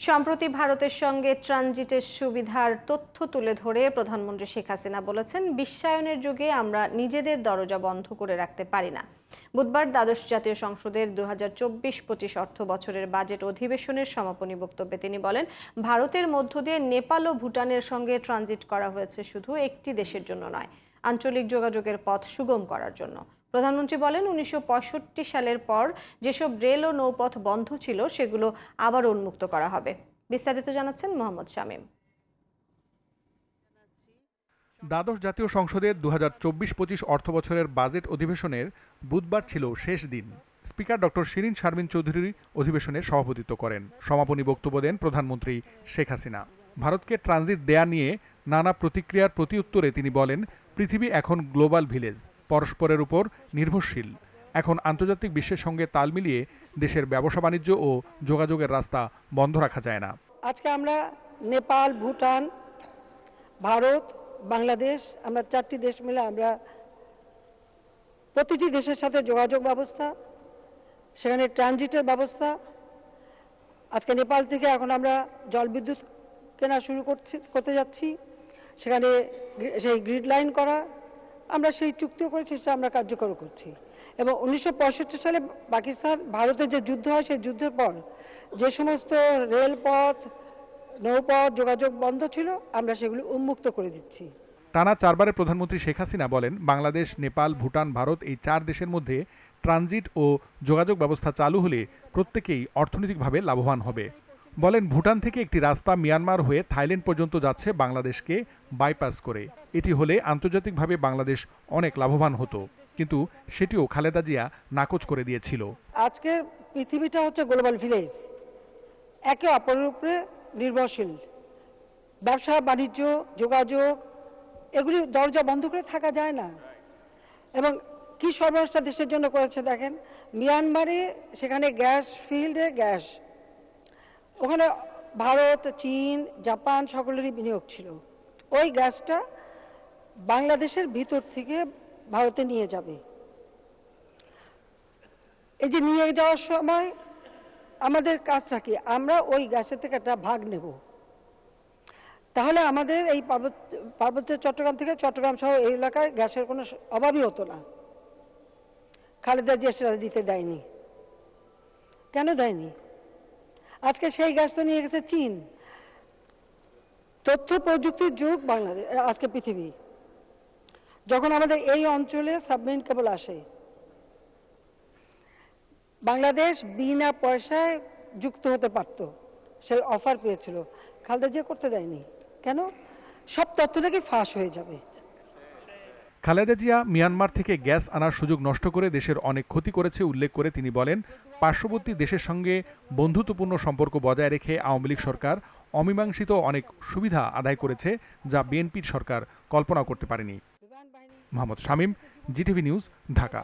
সম্প্রতি ভারতের সঙ্গে ট্রানজিটের সুবিধার তথ্য তুলে ধরে প্রধানমন্ত্রী শেখ হাসিনা বলেছেন, বিশ্বায়নের যুগে আমরা নিজেদের দরজা বন্ধ করে রাখতে পারি না। বুধবার দ্বাদশ জাতীয় সংসদের দু হাজার চব্বিশ পঁচিশ অর্থ বছরের বাজেট অধিবেশনের সমাপনী বক্তব্যে তিনি বলেন, ভারতের মধ্য দিয়ে নেপাল ও ভুটানের সঙ্গে ট্রানজিট করা হয়েছে শুধু একটি দেশের জন্য নয়, আঞ্চলিক যোগাযোগের পথ সুগম করার জন্য। প্রধানমন্ত্রী বলেন, উনিশশো পঁয়ষট্টি সালের পর যেসব রেল ও নৌপথ বন্ধ ছিল, সেগুলো আবার উন্মুক্ত করা হবে। বিস্তারিত জানাচ্ছেন মোহাম্মদ শামীম। দ্বাদশ জাতীয় সংসদের দু হাজার চব্বিশ পঁচিশ অর্থবছরের বাজেট অধিবেশনের বুধবার ছিল শেষ দিন। স্পিকার ডক্টর শিরিন শারমিন চৌধুরী অধিবেশনে সভাপতিত্ব করেন। সমাপনী বক্তব্য দেন প্রধানমন্ত্রী শেখ হাসিনা। ভারতকে ট্রানজিট দেয়া নিয়ে নানা প্রতিক্রিয়ার প্রতি উত্তরে তিনি বলেন, পৃথিবী এখন গ্লোবাল ভিলেজ। পরস্পরের উপর নির্ভরশীল। এখন আন্তর্জাতিক বিশ্বের সঙ্গে তাল মিলিয়ে দেশের ব্যবসা বাণিজ্য ও যোগাযোগের রাস্তা বন্ধ রাখা যায় না। আজকে আমরা নেপাল, ভুটান, ভারত, বাংলাদেশ, আমরা চারটি দেশ মিলে আমরা প্রতিটি দেশের সাথে যোগাযোগ ব্যবস্থা, সেখানে ট্রানজিটের ব্যবস্থা। আজকে নেপাল থেকে এখন আমরা জলবিদ্যুৎ কেনা শুরু করছি, করতে যাচ্ছি। সেখানে সেই গ্রিড লাইন করা আমরা সেই চুক্তিও করেছি, সেটা আমরা কার্যকর করছি। এবং উনিশশো পঁয়ষট্টি সালে পাকিস্তান, ভারতের যে যুদ্ধ হয়, সেই যুদ্ধের পর যে সমস্ত রেলপথ, নৌপথ, যোগাযোগ বন্ধ ছিল, আমরা সেগুলো উন্মুক্ত করে দিচ্ছি। টানা চারবারে প্রধানমন্ত্রী শেখ হাসিনা বলেন, বাংলাদেশ, নেপাল, ভুটান, ভারত এই চার দেশের মধ্যে ট্রানজিট ও যোগাযোগ ব্যবস্থা চালু হলে প্রত্যেকেই অর্থনৈতিকভাবে লাভবান হবে। বলেন, ভুটান থেকে একটি রাস্তা মিয়ানমার হয়ে থাইল্যান্ড পর্যন্ত যাচ্ছে বাংলাদেশকে বাইপাস করে। এটি হলে আন্তর্জাতিকভাবে বাংলাদেশ অনেক লাভবান হতো, কিন্তু সেটিও খালেদা জিয়া নাকচ করে দিয়েছিল। আজকের পৃথিবীটা হচ্ছে গ্লোবাল ভিলেজ একে অপরের উপরে নির্ভরশীল। ব্যবসা, বাণিজ্য, যোগাযোগ, এগুলি দরজা বন্ধ করে থাকা যায় না। এবং কি সর্বনাশটা দেশের জন্য করেছে দেখেন? মিয়ানমারে সেখানে গ্যাস, ফিল্ডে গ্যাস। ওখানে ভারত, চীন, জাপান সকলেরই বিনিয়োগ ছিল। ওই গ্যাসটা বাংলাদেশের ভিতর থেকে ভারতে নিয়ে যাবে। এই যে নিয়ে যাওয়ার সময় আমাদের কাজটা কি আমরা ওই গ্যাসের থেকে একটা ভাগ নেব। তাহলে আমাদের এই পার্বত্য পার্বত্য চট্টগ্রাম থেকে চট্টগ্রাম সহ এই এলাকায় গ্যাসের কোনো অভাবই হতো না। খালেদা জিয়া সেটা দিতে দেয়নি। কেন দেয়নি? আজকে সেই গ্যাস তো নিয়ে গেছে চীন। তথ্য প্রযুক্তির যুগ বাংলাদেশ আজকে পৃথিবী। যখন আমাদের এই অঞ্চলে সাবমেরিন কেবল আসে। বাংলাদেশ বিনা পয়সায় যুক্ত হতে পারত। সেই অফার পেয়েছিল। খালেদা জিয়া করতে দেয়নি। কেন? সব তথ্য নাকি ফাঁস হয়ে যাবে। খালেদা জিয়া মিয়ানমার থেকে গ্যাস আনার সুযোগ নষ্ট করে দেশের অনেক ক্ষতি করেছে উল্লেখ করে তিনি বলেন, পার্শ্ববর্তী দেশের সঙ্গে বন্ধুত্বপূর্ণ সম্পর্ক বজায় রেখে আওয়ামী লীগ সরকার অমীমাংসিত অনেক সুবিধা আদায় করেছে যা বিএনপির সরকার কল্পনা করতে পারেনি। Mohammad Shamim, GTV news, Dhaka.